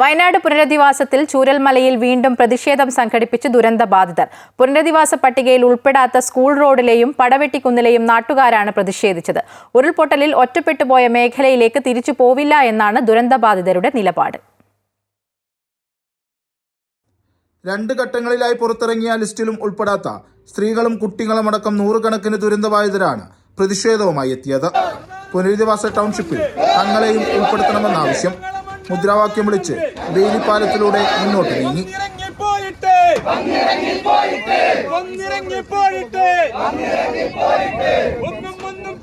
വയനാട് പുനരധിവാസത്തിൽ ചൂരൽമലയിൽ വീണ്ടും പ്രതിഷേധം സംഘടിപ്പിച്ച് ദുരന്തബാധിതർ പുനരധിവാസ പട്ടികയിൽ ഉൾപ്പെടാത്ത സ്കൂൾ റോഡിലെയും പടവെട്ടിക്കുന്നിലെയും നാട്ടുകാരാണ് പ്രതിഷേധിച്ചത്. ഉരുൾപൊട്ടലിൽ ഒറ്റപ്പെട്ടുപോയ മേഖലയിലേക്ക് തിരിച്ചു പോവില്ല എന്നാണ് ദുരന്തബാധിതരുടെ നിലപാട്. രണ്ട് ഘട്ടങ്ങളിലായി പുറത്തിറങ്ങിയ ലിസ്റ്റിലും ഉൾപ്പെടാത്ത സ്ത്രീകളും കുട്ടികളും അടക്കം നൂറുകണക്കിന് ദുരന്തബാധിതരാണ് പ്രതിഷേധവുമായി എത്തിയത്. പുനരധിവാസ ടൗൺഷിപ്പിൽ തങ്ങളെയും ഉൾപ്പെടുത്തണമെന്ന ആവശ്യം മുദ്രാവാക്യം വിളിച്ച് ബെയിലിപ്പാലത്തിലൂടെ മുന്നോട്ട് നീങ്ങി. വന്നിറങ്ങിപ്പോയിട്ട്. വന്നിറങ്ങിപ്പോയിട്ട്. ഒന്നും ഒന്നും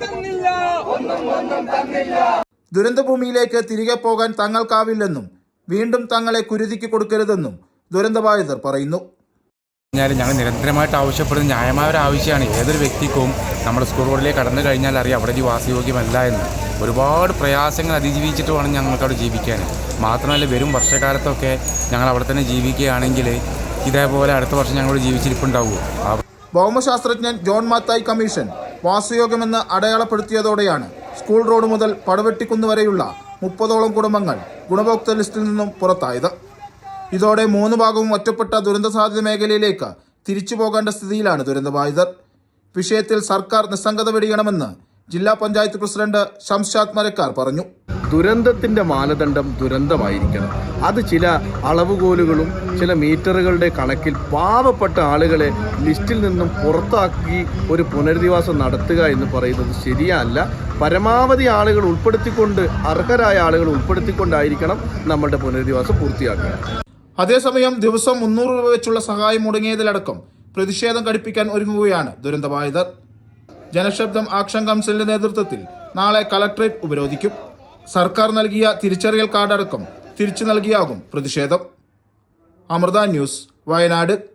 തന്നില്ല. ദുരന്തഭൂമിയിലേക്ക് തിരികെ പോകാൻ തങ്ങൾക്കാവില്ലെന്നും വീണ്ടും തങ്ങളെ കുരുതിക്ക് കൊടുക്കരുതെന്നും ദുരന്തബാധിതർ പറയുന്നു. കഴിഞ്ഞാൽ ഞങ്ങൾ നിരന്തരമായിട്ട് ആവശ്യപ്പെടുന്ന ന്യായമായ ഒരു ആവശ്യമാണ്. ഏതൊരു വ്യക്തിക്കും നമ്മുടെ സ്കൂൾ റോഡിലേക്ക് കടന്നു കഴിഞ്ഞാൽ അറിയാം അവിടെ ഒരു വാസയോഗ്യമല്ല എന്ന്. ഒരുപാട് പ്രയാസങ്ങൾ അതിജീവിച്ചിട്ട് വേണം ഞങ്ങൾക്കവിടെ ജീവിക്കാൻ. മാത്രമല്ല വരും വർഷക്കാലത്തൊക്കെ ഞങ്ങൾ അവിടെ തന്നെ ജീവിക്കുകയാണെങ്കിൽ ഇതേപോലെ അടുത്ത വർഷം ഞങ്ങളോട് ജീവിച്ചിരിപ്പുണ്ടാവുമോ? ഭൗമശാസ്ത്രജ്ഞൻ ജോൺ മാത്തായി കമ്മീഷൻ വാസയോഗമെന്ന് അടയാളപ്പെടുത്തിയതോടെയാണ് സ്കൂൾ റോഡ് മുതൽ പടവെട്ടിക്കുന്ന് വരെയുള്ള മുപ്പതോളം കുടുംബങ്ങൾ ഗുണഭോക്തൃ ലിസ്റ്റിൽ നിന്നും പുറത്തായത്. ഇതോടെ മൂന്ന് ഭാഗവും ഒറ്റപ്പെട്ട ദുരന്ത സാധ്യത മേഖലയിലേക്ക് തിരിച്ചു പോകേണ്ട സ്ഥിതിയിലാണ് ദുരന്തബാധിതർ. വിഷയത്തിൽ സർക്കാർ നിസ്സംഗത വെടിയണമെന്ന് ജില്ലാ പഞ്ചായത്ത് പ്രസിഡന്റ് ഷംഷാദ് മരക്കാർ പറഞ്ഞു. ദുരന്തത്തിന്റെ മാനദണ്ഡം ദുരന്തമായിരിക്കണം. അത് ചില അളവുകോലുകളും ചില മീറ്ററുകളുടെ കണക്കിൽ പാവപ്പെട്ട ആളുകളെ ലിസ്റ്റിൽ നിന്നും പുറത്താക്കി ഒരു പുനരധിവാസം നടത്തുക എന്ന് പറയുന്നത് ശരിയല്ല പരമാവധി ആളുകൾ ഉൾപ്പെടുത്തിക്കൊണ്ട് അർഹരായ ആളുകൾ ഉൾപ്പെടുത്തിക്കൊണ്ടായിരിക്കണം നമ്മളുടെ പുനരധിവാസം പൂർത്തിയാക്കുക. അതേസമയം ദിവസം മുന്നൂറ് രൂപ വെച്ചുള്ള സഹായം മുടങ്ങിയതിലടക്കം പ്രതിഷേധം ഘടിപ്പിക്കാൻ ഒരുങ്ങുകയാണ് ദുരന്തബാധിതർ ജനശബ്ദം ആക്ഷൻ കൗൺസിലിന്റെ നേതൃത്വത്തിൽ നാളെ കളക്ടറേറ്റ് ഉപരോധിക്കും. സർക്കാർ നൽകിയ തിരിച്ചറിയൽ കാർഡടക്കം തിരിച്ചു നൽകിയാകും പ്രതിഷേധം. അമൃത ന്യൂസ് വയനാട്.